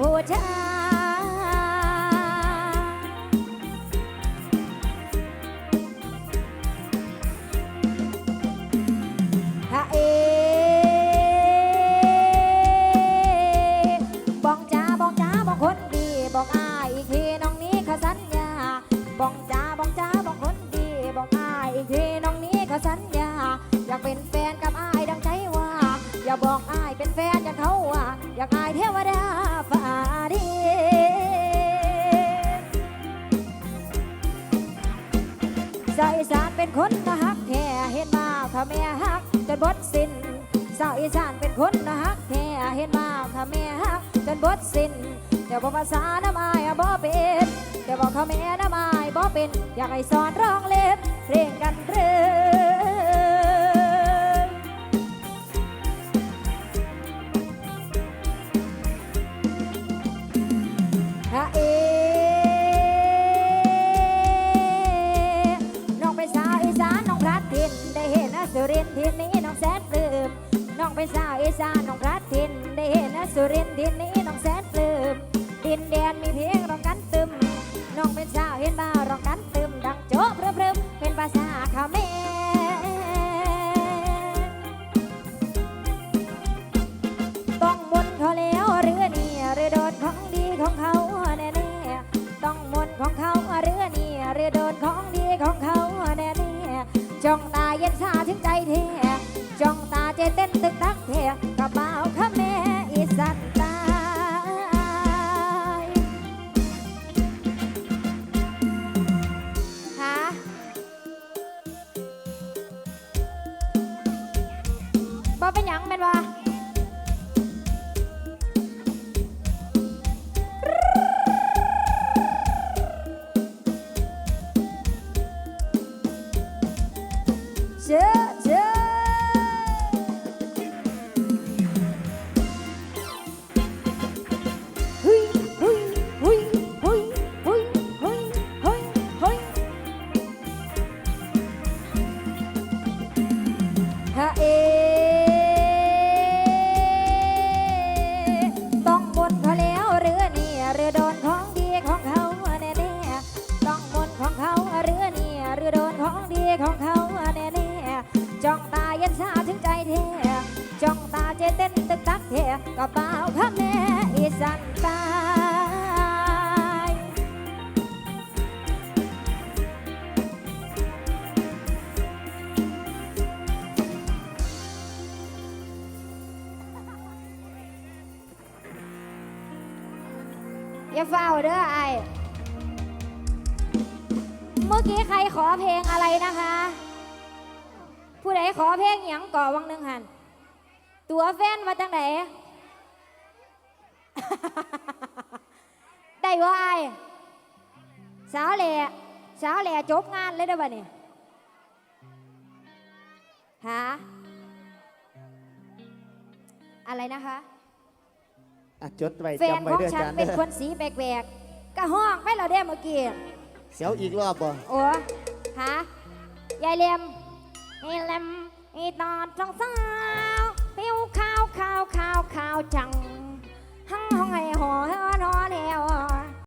ผู้ชายฮะเอบอกจ้าบอกจ้าบอกคนดีบอกอายอีกทีน้องนี้ขอสัญญาบอกจ้าบอกจ้าบอกคนดีบอกอายอีกทีน้องนี้ขอสัญญาอยากเป็นแฟนกับอายดังใจว่า อย่าบอกอายเป็นแฟนอย่าเขาว่าอยากอาย สาวอีสานเป็นคนนะฮักแท้เห็นมาถ้าแม่ฮักจนบดสิ้นสาวอีสานเป็นคนนะฮักแท้เห็นมาถ้าแม่ฮักจนบดสิ้นเดี๋ยวบอกภาษาน้ำอายอะบ่เป็นแต่บอกเขาแม่น้ำอายบ่เป็นอยากให้สอนร้องเล็บเพลงกันเรื่อ เป็นสาวอีสานน้องพลัดถิ่นได้เห็นนะสุรินทินนี้น้องแสนปลื้มดินแดนมีเพียงร้องกันตึมน้องเป็นสาวเห็นบ่าวร้องกันตึมดังโจ๊ะเพริมเป็นภาษาเขมรต้องมนต์เขาแล้วเรือนี่เรือโดนของดีของเขาแน่แน่ต้องมนต์ของเขาเรือนี่เรือโดนของดีของเขาแน่แน่จ้องตาเย็นชาถึงใจแท้จ้องตาเจเต้นตึ เป็นหยังแม่นวาเจ้ ของดีของเขาแน่แน่ๆจ้องตาเย็นชาถึงใจแท้จ้องตาเจเต้นตึกตักแท้กระเป๋าข้าแม่อีสันตายอย่าเฝ้าเด้อไอายเมื่อกี้ใครขอเพลงอะไรนะคะ ผู้ใดขอเพลงหยังก่อวังหนึ่งหัน ตัวแฟนมาจังไหนได้ว่าไอายสาวแหล่สาวแหล่จบงานเลยได้อบ่เนี่ยฮะอะไรนะคะอะจดไว้แฟนจำไว้ของเด้ออาฉันจารย์เป็นเด้อคนสีแปลกๆก็ห้องไปเราได้เมื่อกี้ เสียวอีกรอบบ่โอ้ฮะยายเลียมไอ้เลมอีตอดจังสา